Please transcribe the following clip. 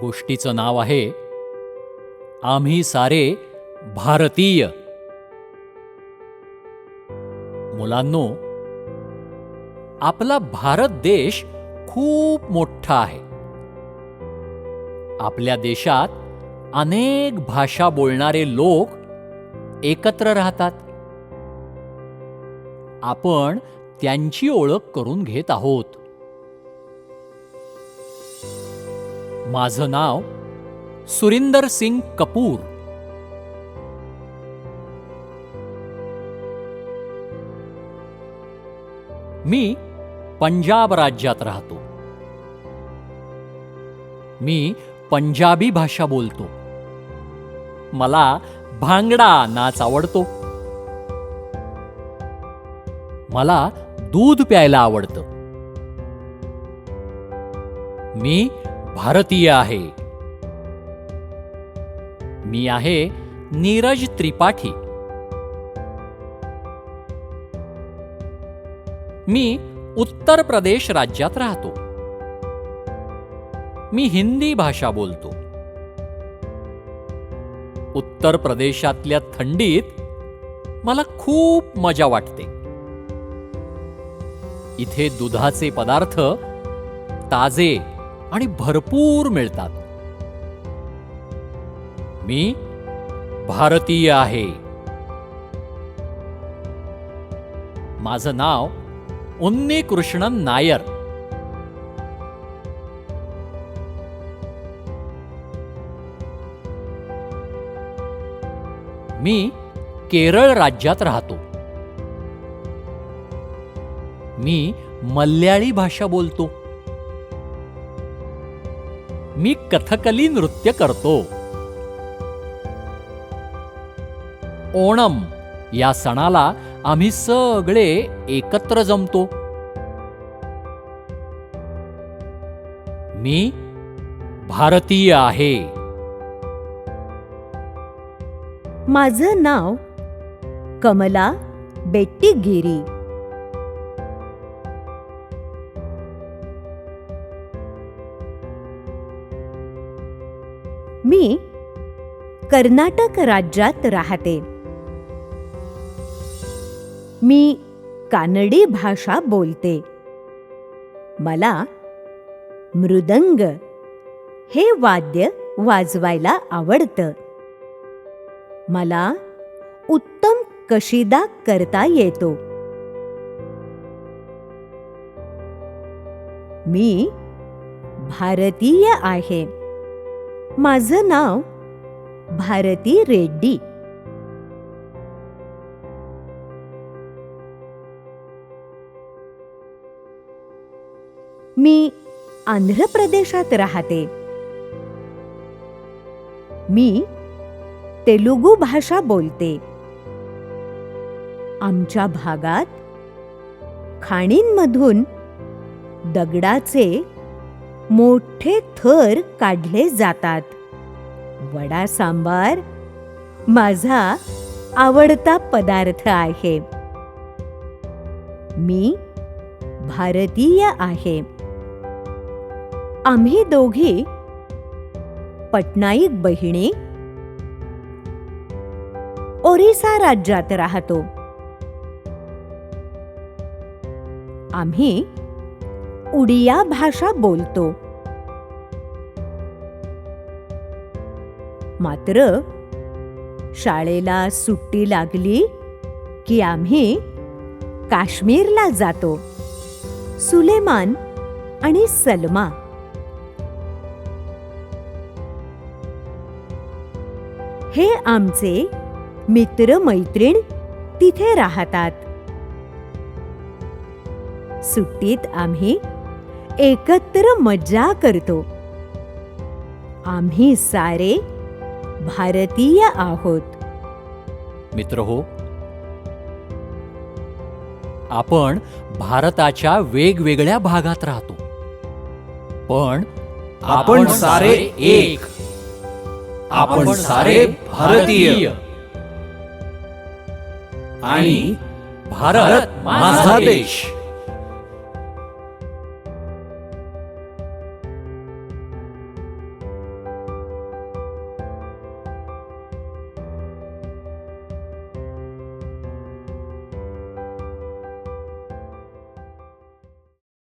गोष्टीचं नाव आहे आम्ही सारे भारतीय. मुलांनो आपला भारत देश खूप मोठा आहे. आपल्या देशात अनेक भाषा बोलणारे लोक एकत्र राहतात. आपण त्यांची ओळख करून घेत आहोत. माझं नाव सुरिंदर सिंग कपूर. मी पंजाब राज्यात राहतो. मी पंजाबी भाषा बोलतो. मला भांगडा नाच आवडतो. मला दूध प्यायला आवडतं. मी भारतीय आहे. मी आहे नीरज त्रिपाठी. मी उत्तर प्रदेश राज्यात राहतो. मी हिंदी भाषा बोलतो. उत्तर प्रदेशातल्या थंडीत मला खूप मजा वाटते. इथे दुधाचे पदार्थ ताजे आणि भरपूर मिळतात. मी भारतीय आहे. माझं नाव उन्नी कृष्णन नायर. मी केरळ राज्यात राहतो. मी मल्याळी भाषा बोलतो. मी कथकली नृत्य करतो. ओणम या सणाला आम्ही सगळे एकत्र जमतो. मी भारतीय आहे. माझं नाव कमला बेट्टी मी कर्नाटक राज्यात राहते. मी कानडी भाषा बोलते. मला मृदंग हे वाद्य वाजवायला आवडतं. मला उत्तम कशिदा करता येतो. मी भारतीय आहे. माझं नाव भारती रेड्डी. मी आंध्र प्रदेशात राहते. मी तेलुगू भाषा बोलते. आमच्या भागात खाणींमधून दगडाचे मोठे थर काढले जातात. वडा सांबार माझा आवडता पदार्थ आहे. मी भारतीय आहे. आम्ही दोघी पटनाईक बहिणी ओरिसा राज्यात राहतो. आम्ही उडिया भाषा बोलतो. मात्र शाळेला सुट्टी लागली की आम्ही काश्मीरला जातो. सुलेमान आणि सलमा. हे आमचे मित्र मैत्रीण तिथे राहतात. सुट्टीत आम्ही एकत्र मज्जा करतो. आम्ही सारे भारतीय आहोत. मित्र हो आपण भारताच्या वेगवेगळ्या भागात राहतो. पण आपण सारे एक. आपण सारे भारतीय. आणि भारत माझा देश.